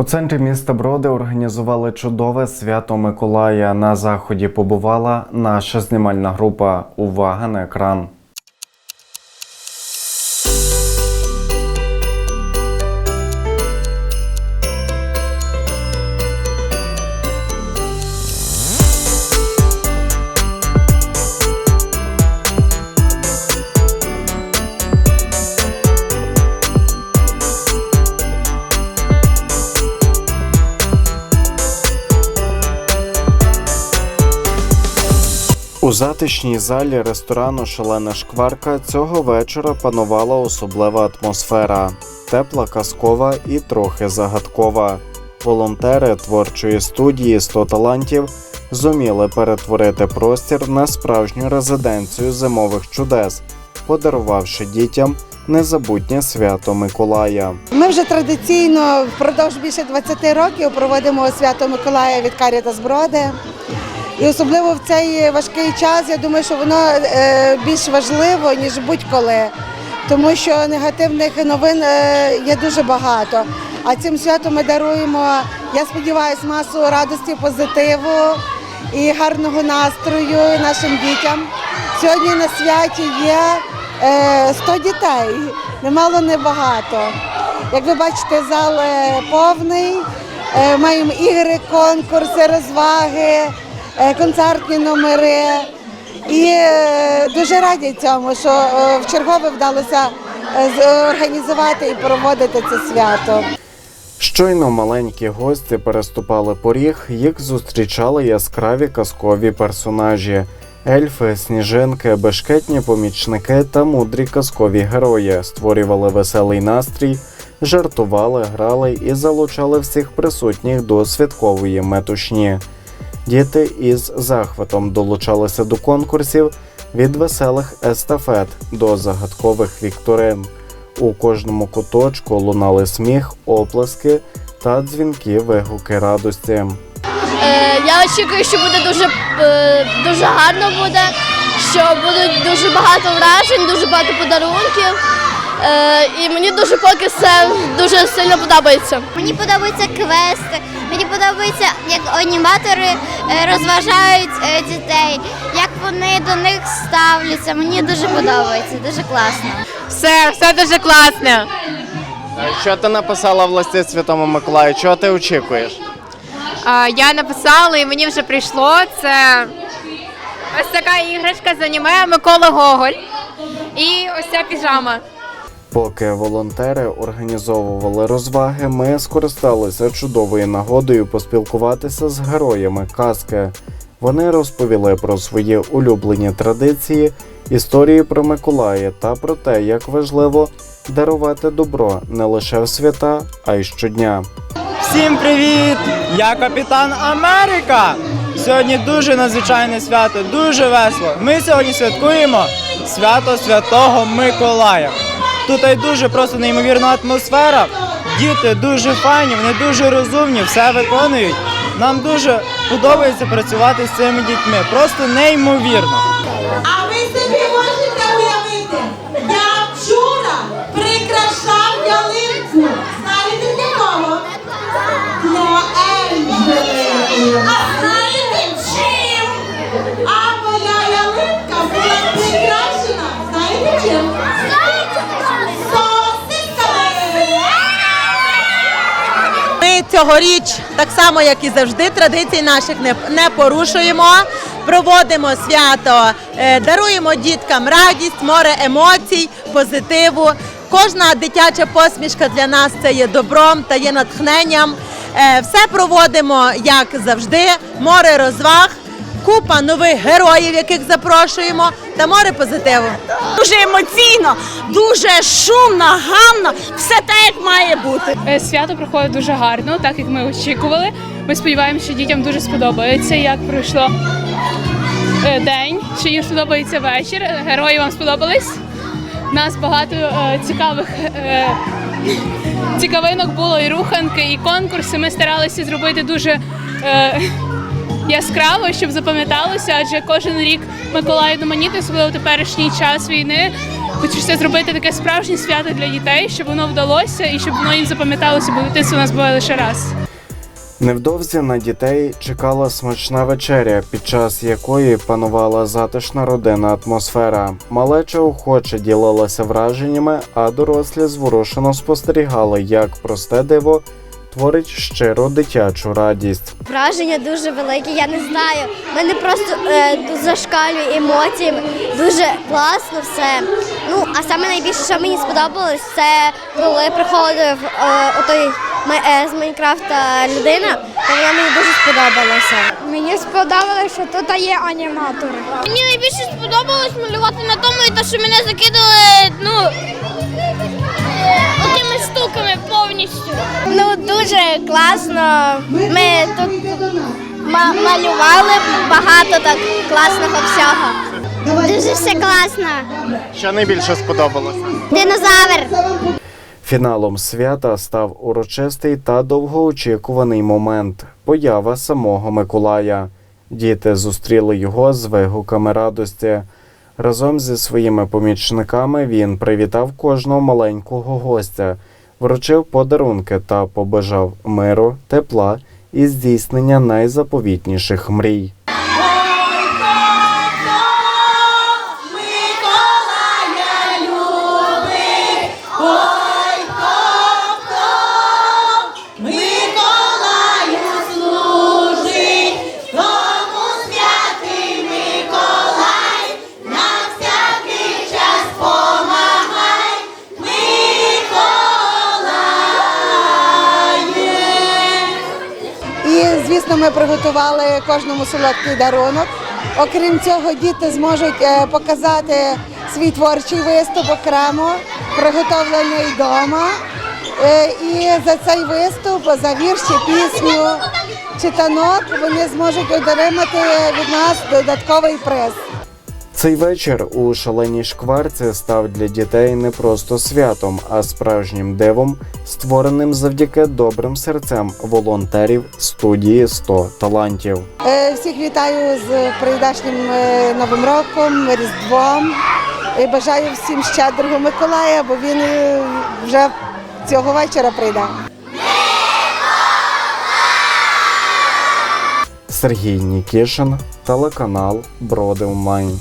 У центрі міста Броди організували чудове свято Миколая. На заході побувала наша знімальна група. Увага на екран. У затишній залі ресторану Шалена Шкварка цього вечора панувала особлива атмосфера, тепла казкова і трохи загадкова. Волонтери творчої студії «100 талантів зуміли перетворити простір на справжню резиденцію зимових чудес, подарувавши дітям незабутнє свято Миколая. Ми вже традиційно впродовж більше 20 років проводимо свято Миколая від Каріта Броди. І особливо в цей важкий час, я думаю, що воно е, більш важливо, ніж будь-коли, тому що негативних новин е, є дуже багато. А цим святом ми даруємо, я сподіваюся, масу радості, позитиву і гарного настрою нашим дітям. Сьогодні на святі є е, 100 дітей, немало не багато. Як ви бачите, зал е, повний. Е, Маємо ігри, конкурси, розваги, е, концертні номери. І е, дуже раді цьому, що е, вчергове вдалося е, організувати і проводити це свято. Щойно маленькі гості переступали поріг, їх зустрічали яскраві казкові персонажі. Ельфи, сніжинки, бешкетні помічники та мудрі казкові герої створювали веселий настрій, жартували, грали і залучали всіх присутніх до святкової метушні. Діти із захватом долучалися до конкурсів від веселих естафет до загадкових вікторин. У кожному куточку лунали сміх, оплески та дзвінки вигуки радості. Е, я очікую, що буде дуже, е, дуже гарно буде, що будуть дуже багато вражень, дуже багато подарунків. Е, і мені дуже поки все дуже сильно подобається. Мені подобаються квести, мені подобається, як аніматори е, розважають е, дітей, як вони до них ставляться. Мені дуже подобається, дуже класно. Все, все дуже класно. Що ти написала в листі Святому Миколаю? Чого ти очікуєш? Я написала і мені вже прийшло. Це ось така іграшка з аніме Микола Гоголь. І ось ця піжама. Поки волонтери організовували розваги, ми скористалися чудовою нагодою поспілкуватися з героями казки. Вони розповіли про свої улюблені традиції, історії про Миколая та про те, як важливо дарувати добро не лише в свята, а й щодня. Всім привіт! Я капітан Америка. Сьогодні дуже надзвичайне свято, дуже весело. Ми сьогодні святкуємо свято Святого Миколая. Тут дуже просто неймовірна атмосфера. Діти дуже файні, вони дуже розумні, все виконують. Нам дуже подобається працювати з цими дітьми. Просто неймовірно. Цьогоріч, так само як і завжди, традицій наших не, порушуємо. Проводимо свято, е, даруємо діткам радість, море емоцій, позитиву. Кожна дитяча посмішка для нас це є добром та є натхненням. Е, Все проводимо як завжди, море розваг, купа нових героїв, яких запрошуємо, та море позитиву. Дуже емоційно, дуже шумно, гамно, все так, як має бути. Е, Свято проходить дуже гарно, так як ми очікували. Ми сподіваємося, що дітям дуже сподобається, як пройшло е, день, що їм сподобається вечір. Е, Герої вам сподобались. У нас багато цікавих цікавинок було і руханки, і конкурси. Ми старалися зробити дуже яскраво, щоб запам'яталося, адже кожен рік Миколай одноманітний, особливо теперішній час війни. хочеться зробити таке справжнє свято для дітей, щоб воно вдалося і щоб воно їм запам'яталося, бо дитинство у нас буває лише раз. Невдовзі на дітей чекала смачна вечеря, під час якої панувала затишна родинна атмосфера. Малеча охоче ділилася враженнями, а дорослі зворушено спостерігали, як просте диво творить щиру дитячу радість. Враження дуже велике, я не знаю. Мене просто е, зашкалює емоціями. Дуже класно все. Ну, а саме найбільше, що мені сподобалось, це коли приходив е, отой е, з Майнкрафта людина, то вона мені дуже сподобалася. Мені сподобалося, що тут є аніматори. Мені найбільше сподобалось малювати на тому, і те, що мене закидали, ну, штуками повністю. Ну, дуже класно. Ми тут малювали багато так класного всього. Дуже все класно. Що найбільше сподобалося? Динозавр. Фіналом свята став урочистий та довгоочікуваний момент поява самого Миколая. Діти зустріли його з вигуками радості. Разом зі своїми помічниками він привітав кожного маленького гостя, вручив подарунки та побажав миру, тепла і здійснення найзаповітніших мрій. Звісно, ми приготували кожному солодкий дарунок. Окрім цього, діти зможуть е, показати свій творчий виступ окремо, приготовлений вдома. Е, І за цей виступ, за вірші, пісню чи танок вони зможуть отримати від нас додатковий приз. Цей вечір у шаленій шкварці став для дітей не просто святом, а справжнім дивом, створеним завдяки добрим серцям волонтерів студії 100 талантів. Е, Всіх вітаю з прийдешнім е, Новим роком, Різдвом. І бажаю всім щедрого Миколая, бо він е, вже цього вечора прийде. Сергій Нікішин, телеканал Броди Онлайн.